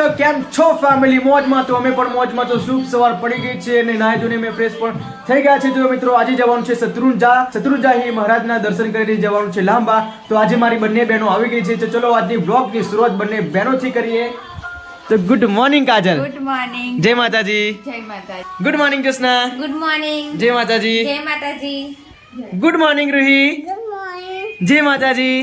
મિત્રો કેમ છો ફેમિલી મોજમાં તો અમે પણ મોજમાં તો શુભ સવાર પડી ગઈ છે અને નાહી જોને મેં ફ્રેશ પણ થઈ ગયા છે. તો મિત્રો આજે જવાનું છે શત્રુંજા શત્રુંજાહી મહારાજના દર્શન કરીને જવાનું છે લાંબા. તો આજે મારી બંને બહેનો આવી ગઈ છે. તો ચલો આજની બ્લોગની શરૂઆત બંને બહેનોથી કરીએ. તો good morning Kajal. Good morning જય માતાજી. જય Mataji. Good morning Jasna good morning જય માતાજી. જય માતાજી. Good morning Ruhi. જય માતાજી.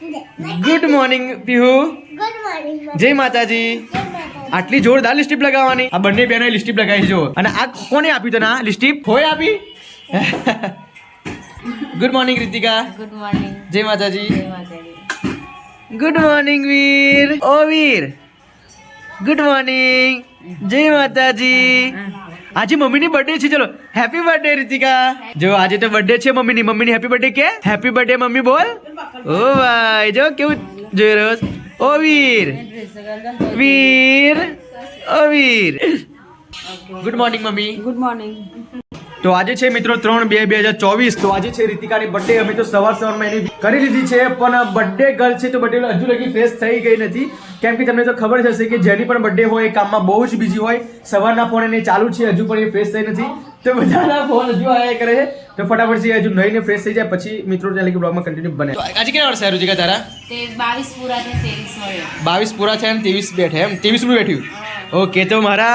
ગુડ મોર્નિંગ પીહુ જય માતાજી. આટલી જોરદાર લિસ્ટીપ લગાવવાની. આ બંને બેનો લિસ્ટીપ લગાવી જો અને આ કોને આપ્યું તને? આ લિસ્ટીપ હોય આપી? Good morning Ritika good morning જય માતાજી. જય માતાજી. ગુડ મોર્નિંગ વીર ઓ વીર ગુડ મોર્નિંગ જય માતાજી. આજે મમ્મીની બર્થડે છે ચલો. Happy birthday Ritika. જો આજે તો બર્થડે છે મમ્મીની. મમ્મીની હેપી બર્થડે કે? હેપી બર્થડે મમ્મી બોલ. ઓ ભાઈ જો કેવું જોઈ રહ્યો ઓ વીર. વીર. ઓ Veer. Good morning mummy. Good morning તો આજે છે મિત્રો ત્રણ બે બે હજાર ચોવીસ. તો આજે છે રીતિકાની બર્થડે અમે તો સવાર સવારમાં એની કરી લીધી છે પણ બર્થડે ગર્લ છે તો બર્થડે હજુ લગી ફેસ થઈ ગઈ નથી. કેમ કે તમને તો ખબર જ હશે કે જેની પણ બર્થડે હોય એ કામમાં બહુ જ બિઝી હોય. સવારના ફોન એને ચાલુ છે હજુ પણ એ ફ્રેશ થઈ નથી. તો બધાના ફોન હજુ આયા કરે છે. તો ફટાફટ છે હજુ નહીને ફ્રેશ થઈ જાય પછી મિત્રો ત્યાં લગી બ્લોગમાં કન્ટિન્યુ બને. આજે કેટલા વર્ષ રૂતિકા તારા? બાવીસ પૂરા છે ત્રેવીસ મળ્યો બાવીસ પૂરા છે અને ત્રેવીસ બેઠે એમ? ત્રેવીસમું બેઠ્યું ઓકે તો મારા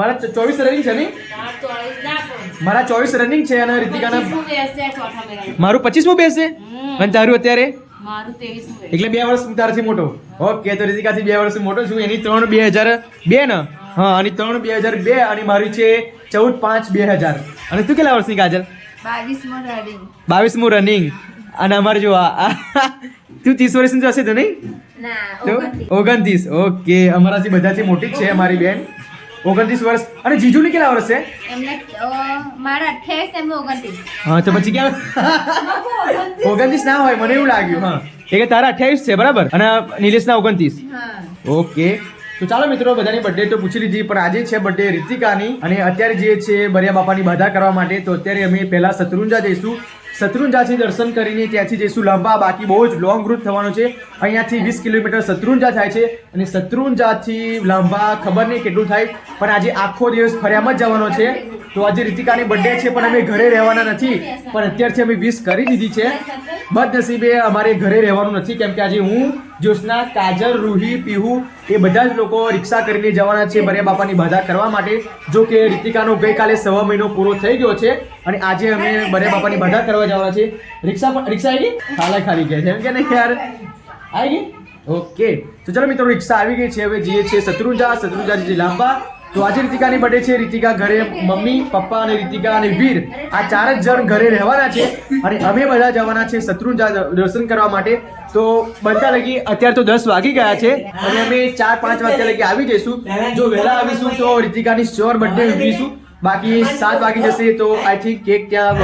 મારા ચોવીસ રનિંગ છે ને? મારા ચોવીસ રનિંગ છે અને રીતિકાના મારું પચીસમું બેસે? અને તારું અત્યારે? મારું એટલે બે વર્ષ ત્યારથી મોટો. ઓકે તો રિતિકાથી બે વર્ષ મોટો છું. એની ત્રણ બે હજાર બે ને? હા અને ત્રણ બે હજાર બે અને મારી છે ચૌદ પાંચ બે હજાર. અને તું કેટલા વર્ષની કાજલ? બાવીસમાં રનિંગ બાવીસમું રનિંગ અને અમારે જો આ તું ત્રીસ વર્ષની જશે તો નહીં? ઓગણત્રીસ. ઓગણત્રીસ. ઓકે અમારાથી બધાથી મોટી જ છે અમારી બેન. ઓગણત્રીસ વર્ષ. અને જીજુની કેટલા વર્ષ છે? એમને મારા અઠ્યાવીસ એમને ઓગણત્રીસ. હા તો પછી ક્યાં? ઓગણત્રીસ ના હોય મને એવું લાગ્યું હા. એ કે તારા અઠ્યાવીસ છે બરાબર? અને નિલેશના ઓગણત્રીસ. ઓકે. તો ચાલો મિત્રો બધાની બર્થડે તો પૂછી લીધી પણ આજે છે બર્થડે રિતિકાની. અને અત્યારે જે છે બરિયા બાપાની બાધા કરવા માટે તો અત્યારે અમે પહેલા શત્રુંજા જઈશું. શત્રુંજાથી દર્શન કરીને ત્યાંથી જઈશું લાંબા, બાકી બહુ જ લોંગ રૂટ થવાનો છે. અહીંયાથી વીસ કિલોમીટર શત્રુંજા થાય છે અને શત્રુંજાથી લાંબા ખબર નહીં કેટલું થાય, પણ આજે આખો દિવસ ફર્યામાં જ જવાનો છે. તો આજે રીતિકાની બર્થડે છે, પણ અમે ઘરે રહેવાના નથી. પણ અત્યારથી અમે વીસ કરી દીધી છે. બદનસીબે અમારે ઘરે રહેવાનું નથી, કેમ કે આજે હું જ્યોત્સના કાજલ રૂહી, પીહુ એ બધા જ લોકો રિક્ષા કરીને જવાના છે બરિયા બાપાની બાધા કરવા માટે. જો કે રીતિકાનો ગઈકાલે સવા મહિનો પૂરો થઈ ગયો છે અને આજે અમે બરિયા બાપાની બાધા કરવા જવાના છે રિક્ષા પણ રિક્ષા આવી ગઈ? ખાલા ખાલી ગયા છે. એમ કે નહીં યાર? આવી ગઈ? ઓકે. તો ચલો મિત્રો, રિક્ષા આવી ગઈ છે. હવે જઈએ છીએ શત્રુંજા. શત્રુંજા જે લાંબા તો આજે રીતિકાની બર્થડે છે. રીતિકા ઘરે મમ્મી, પપ્પા અને રીતિકા અને વીર આ ચાર જ જણ ઘરે રહેવાના છે અને અમે બધા જવાના છે શત્રુંજા દર્શન કરવા માટે. તો બધા લગી અત્યારે તો દસ વાગી ગયા છે અને અમે ચાર પાંચ વાગ્યા લગી આવી જઈશું. જો વહેલા આવીશું તો રીતિકાની શ્યોર બર્થડે ઉજવીશું. બાકી સાત વાગી જશે તો આઈ થિંક કેક ત્યાં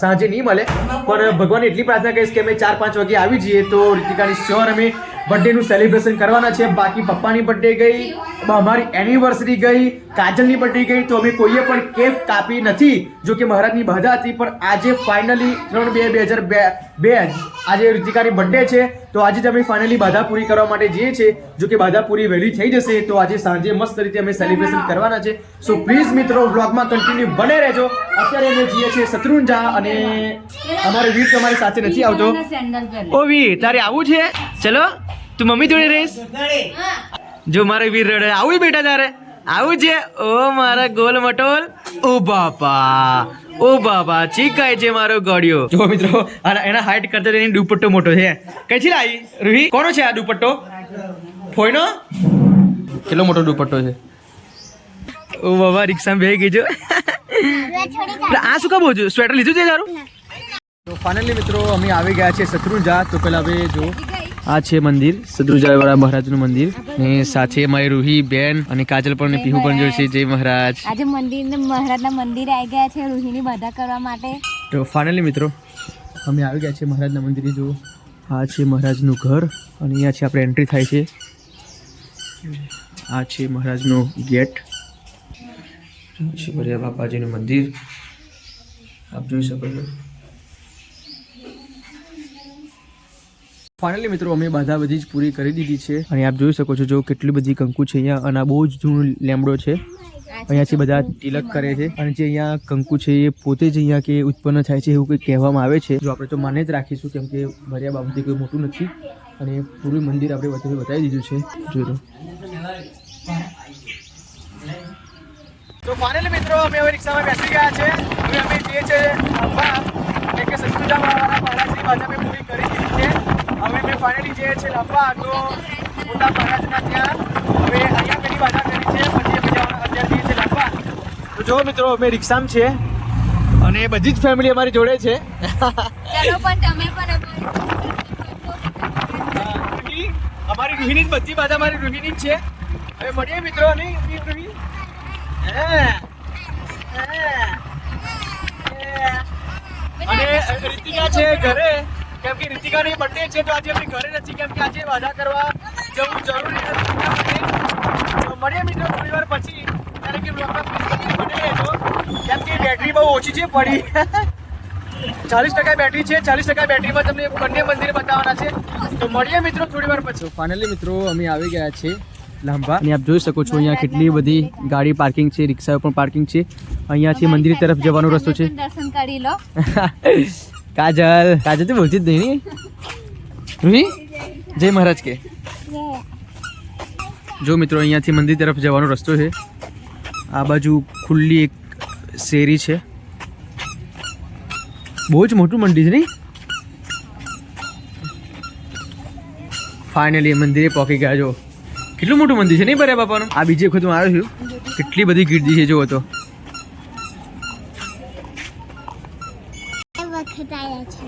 સાંજે નહીં મળે. પણ ભગવાન એટલી પ્રાર્થના કરીશ કે અમે ચાર પાંચ વાગે આવી જઈએ તો રીતિકાની શ્યોર અમે બર્થડેનું સેલિબ્રેશન કરવાના છે. બાકી પપ્પાની બર્થડે ગઈ. અમારી એનિવર્સરી ગઈ. કાજલની બર્થડે ગઈ તો અમે કોઈએ પણ કેપ કાપી નથી જો કે મહારાજની બાધા હતી પણ આજે ફાઇનલી ત્રણ બે બે હજાર બે બે આજે ઋતિકાની બર્થડે છે તો આજે જ અમે ફાઇનલી બાધા પૂરી કરવા માટે જઈએ છીએ. જો કે બાધા પૂરી વહેલી થઈ જશે તો આજે સાંજે મસ્ત રીતે અમે સેલિબ્રેશન કરવાના છે. સો પ્લીઝ મિત્રો વ્લોગમાં કન્ટિન્યુ બને રહેજો. અત્યારે અમે જઈએ છીએ શત્રુંજા અને અમારો વીર તમારી સાથે નથી આવતો. ઓ વીર તારે આવું છે? ચલો તું મમ્મી જોડે રહીશ? જો મારે વીર રડે આવું બેટા તારે? આવું છે? ઓ મારા ગોલ મટોલ. ઓ બાપા. ઓ બાપા ચીકાય છે મારો ગોળિયો. જો મિત્રો એના હાઈટ કરતા એની દુપટ્ટો મોટો છે. કઈથી લાવી રૂહી કોનો છે આ દુપટ્ટો? ફોઈનો? કેટલો મોટો દુપટ્ટો છે? ઓ બાબા રિક્ષામાં બે ગઈ જો આ શું કામ છું સ્વેટર લીધું છે તારું? તો ફાઇનલી મિત્રો અમે આવી ગયા છે શત્રુંજા. તો પેલા હવે જો આ છે મંદિર શત્રુંજા વાળા મહારાજનું મંદિર. ને સાથે મારી રૂહી બેન અને કાજલ પણ અને પીહુ પણ છે જય મહારાજ. આજે મંદિર મહારાજના મંદિર આવી ગયા છે રૂહીની બધા કરવા માટે. તો ફાઇનલી મિત્રો અમે આવી ગયા છે મહારાજના મંદિરે જો આ છે મહારાજનું ઘર અને અહીંયા છે આપણે એન્ટ્રી થાય છે. આ છે મહારાજનો ગેટ છે બરિયા બાપાજીનું મંદિર. આપ જોઈ શકો છો. ફાઇનલી મિત્રો, અમે બાધા બધી જ પૂરી કરી દીધી છે. અને આપ જોઈ શકો છો જો કેટલી બધી કંકુ છે અહીંયા અને બહુ જ જૂનું લેમડો છે. અહીંયાથી બધા તિલક કરે છે. અને જે અહીંયા કંકુ છે એ પોતે જ અહીંયા કે ઉત્પન્ન થાય છે એવું કંઈક કહેવામાં આવે છે. જો આપણે તો માને જ રાખીશું કેમ કે ભર્યા બાબતે કોઈ મોટું નથી. અને પૂરું મંદિર આપણે બધું બતાવી દીધું છે. જોઈ તો ફાઇનલી મિત્રો, અમે હવે રિક્ષામાં બેસી ગયા છે. હવે અમે જે છે અંબા એટલે કે બાજુ અમે પૂરી કરી દીધી હવે મેં ફાઇનલી જે છે અંબા તો મોટા મહારાજના ત્યાં હવે અહીંયા પેલી બાધા કરી છે પછી જવાના અત્યારે જઈએ છીએ અંબા તો જો મિત્રો અમે રિક્ષામાં છે અને બધી જ ફેમિલી અમારી જોડે છે ચલો પણ તમે પણ અમારી રૂહીની બધી બાધા મારી રૂહીની જ છે હવે મળીએ મિત્રો નહીં. હે. અને રીતિકા છે ઘરે કેમ કે રીતિકાની બર્થડે છે તો આજે આપણે ઘરે નથી કેમ કે આજે વાદા કરવા જવું જરૂરી નથી. મળીએ મિત્રો થોડી વાર પછી કારણ કે બ્લોગમાં બની કેમ કે બેટરી બહુ ઓછી છે પડી. ચાલીસ ટકા બેટરી છે ચાલીસ ટકા બેટરીમાં તમને બંને મંદિર બતાવવાના છે. તો મળીએ મિત્રો થોડી વાર પછી ફાઇનલી મિત્રો અમે આવી ગયા છે લાંબા. અને આપ જોઈ શકો છો અહીંયા કેટલી બધી ગાડી પાર્કિંગ છે રિક્ષાઓ પણ પાર્કિંગ છે. અહીંયાથી મંદિર તરફ જવાનો રસ્તો છે. દર્શન કરી લો. કાજલ. તો બોલતી જ નહીં ને જય મહારાજ કે. જો મિત્રો, અહીંયાથી મંદિર તરફ જવાનો રસ્તો છે. આ બાજુ ખુલ્લી એક શેરી છે. બહુ જ મોટું મંદિર છે, નહીં? ફાઇનલી મંદિરે પહોંચી ગયા, જો. કેટલું મોટું મંદિર છે, નહીં બરાબર બાપાનું? આ બીજી વખત હું આવ્યો છું. કેટલી બધી ગીર્દી છે જોવો તો વખત આવ્યા છે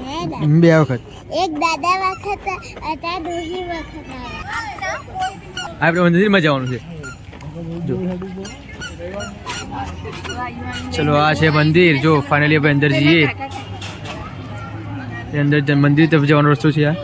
બે વખત. એક દાદા વખત હતા દોહી વખત આપણે મંદિરમાં જવાનું છે. ચલો આ છે મંદિર. જો ફાઇનલી આપણે અંદર જઈએ. અંદર મંદિર તરફ જવાનો રસ્તો છે આ.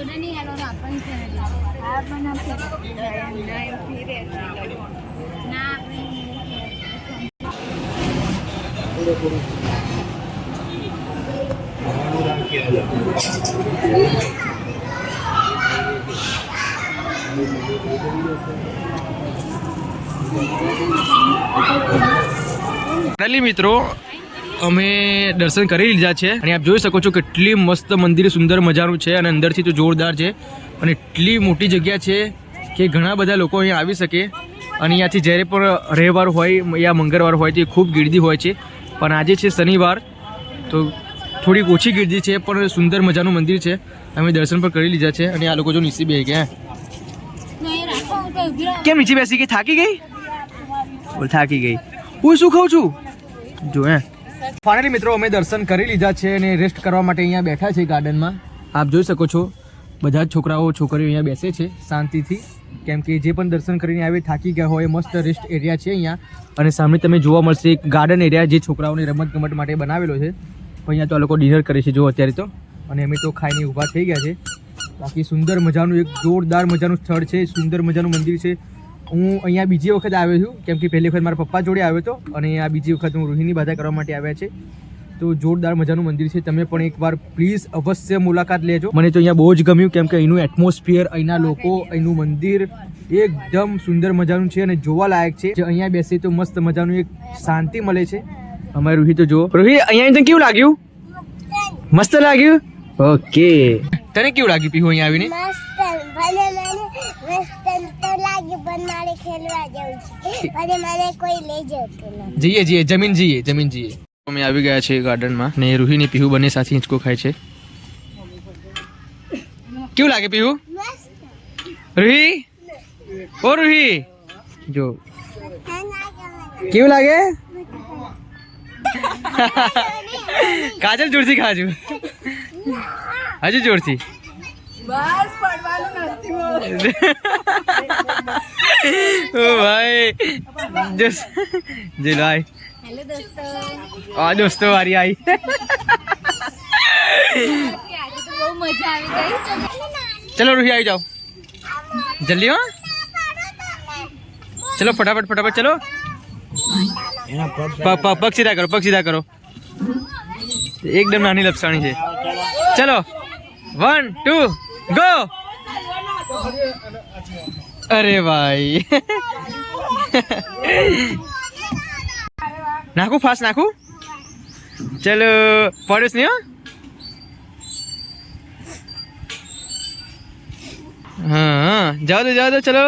ફાઇનલી મિત્રો, અમે દર્શન કરી લીધા છે અને આપ જોઈ શકો છો કેટલી મસ્ત મંદિર, સુંદર મજાનું છે અને અંદરથી તો જોરદાર છે અને એટલી મોટી જગ્યા છે કે ઘણા બધા લોકો અહીંયા આવી શકે. અને અહીંયાથી જ્યારે પણ રવિવાર હોય યા મંગળવાર હોય તે ખૂબ ગીર્દી હોય છે. પણ આજે છે શનિવાર, તો થોડીક ઓછી ગીર્દી છે, પણ સુંદર મજાનું મંદિર છે. અમે દર્શન પણ કરી લીધા છે અને આ લોકો જો નીચે બે ગયા. કેમ નીચે બેસી ગઈ? થાકી ગઈ? બોલ થાકી ગઈ. હું શું ખાઉં છું? જો હે. ફાઇનલી મિત્રો અમે દર્શન કરી લીધા છે અને રેસ્ટ કરવા માટે અહીંયા બેઠા છે ગાર્ડનમાં. આપ જોઈ શકો છો બધા જ છોકરાઓ છોકરીઓ અહીંયા બેસે છે શાંતિથી. કેમ કે જે પણ દર્શન કરીને આવે થાકી ગયા હોય મસ્ત રેસ્ટ એરિયા છે અહીંયા. અને સામે તમે જોવા મળશે એક ગાર્ડન એરિયા જે છોકરાઓને રમત ગમત માટે બનાવેલો છે. અહીંયા તો આ લોકો ડિનર કરે છે જો અત્યારે તો. અને અમે તો ખાઈને ઊભા થઈ ગયા છે. બાકી સુંદર મજાનું એક જોરદાર મજાનું સ્થળ છે, સુંદર મજાનું મંદિર છે. હું અહીંયા બીજી વખત આવ્યો છું, કેમ કે પહેલી વખત મારા પપ્પા જોડે આવ્યો હતો અને આ બીજી વખત હું રોહિણી બાધા કરવા માટે આવ્યા છે. તો જોરદાર મજાનું મંદિર છે, તમે પણ એકવાર પ્લીઝ અવશ્ય મુલાકાત લેજો. મને તો અહીંયા બહુ જ ગમ્યું, કેમ કે અહીંનું એટમોસ્ફિયર અહીંના લોકો, અહીંનું મંદિર એકદમ સુંદર મજાનું છે અને જોવા લાયક છે. અહીંયા બેસે તો મસ્ત મજાનું એક શાંતિ મળે છે. અમારે રૂહી તો જો રૂહી અહીંયા કેવું લાગ્યું? મસ્ત લાગ્યું? ઓકે. તને કેવું લાગ્યું પીહુ અહીંયા આવીને? મસ્ત ભલે મને મસ્ત તો લાગ્યું પણ મારે ખેલવા જવું છે. અને મને કોઈ લઈ જતું નથી. જઈએ જઈએ જમીન જઈએ જમીન જઈએ. અમે આવી ગયા છે ગાર્ડનમાં ને રૂહી ને પીહુ બંને સાથે હિંચકો ખાય છે. કેવું લાગે પીહુ? મસ્ત. રૂહી? ઓ રૂહી. જો. કેવું લાગે? કાજલ જોરથી ખાજો. હજુ જોરથી. ઓ ભાઈ. જસ જે લાય હેલો દોસ્તો. આ દોસ્તો વારી આવી આજે તો બહુ મજા આવી ગઈ. ચલો રૂહી આવી જાઓ. જલ્દી હો. ચલો ફટાફટ ફટાફટ ચલો. પ- પ- પગ સીધા કરો પગ સીધા કરો. એકદમ નાની લપસાણી છે. ચલો. વન ટુ ગો અરે ભાઈ. નાખું ફાસ્ટ નાખું? ચલો, પડ્યું નહીં હો? જાઓ દો જાઓ દો ચલો.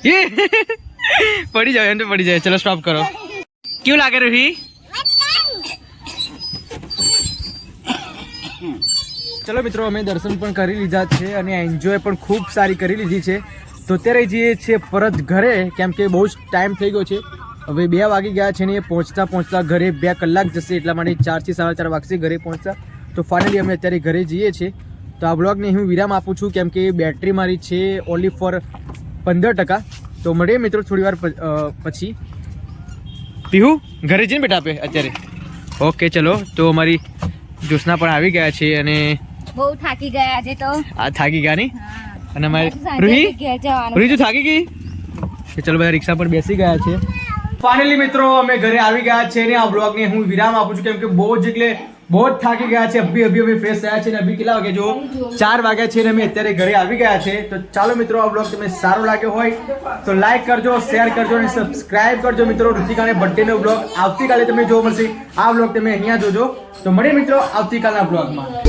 પડી જાવ એમ તો પડી જાય. ચલો સ્ટોપ કરો. કેવું લાગે, રૂહી? ચલો મિત્રો, અમે દર્શન પણ કરી લીધા છે અને એન્જોય પણ ખૂબ સારી કરી લીધી છે. તો અત્યારે જઈએ છીએ પરત ઘરે, કેમ કે બહુ જ ટાઈમ થઈ ગયો છે. હવે બે વાગી ગયા છે ને એ પહોંચતા પહોંચતા ઘરે બે કલાક જશે, એટલા માટે ચારથી સાડા ચાર વાગશે ઘરે પહોંચતા. તો ફાઇનલી અમે અત્યારે ઘરે જઈએ છીએ. તો આ બ્લોગને હું વિરામ આપું છું, કેમ કે બેટરી મારી છે ઓનલી ફોર પંદર ટકા. તો મળીએ મિત્રો થોડી વાર પછી. પીહુ, ઘરે જઈને બેટા આપે અત્યારે. ઓકે ચલો. તો અમારી જ્યોત્સના પણ આવી ગયા છે અને બહુ થાકી ગયા આજે તો. આ થાકી ગયા નહીં? અને અમારી રૂહી? રૂહી તું થાકી ગઈ? ચલો બધા રિક્ષા પર બેસી ગયા છે. ફાઇનલી મિત્રો, અમે ઘરે આવી ગયા છે ને આ બ્લોગને હું વિરામ આપું છું, કેમ કે બહુ જ એટલે બહુ જ થાકી ગયા છે. અભી અભી અમે ફ્રેશ થયા છે ને અભી કેટલા વાગે જો? ચાર વાગ્યા છે ને અમે અત્યારે ઘરે આવી ગયા છે. તો ચાલો મિત્રો, આ બ્લોગ તમને સારો લાગ્યો હોય તો લાઈક કરજો શેર કરજો અને સબસ્ક્રાઇબ કરજો મિત્રો. ઋતિકાને બર્થડેનો બ્લોગ આવતીકાલે તમે જોવા મળશે. આ બ્લોગ તમે અહીંયા જોજો. તો મળીએ મિત્રો આવતીકાલના બ્લોગમાં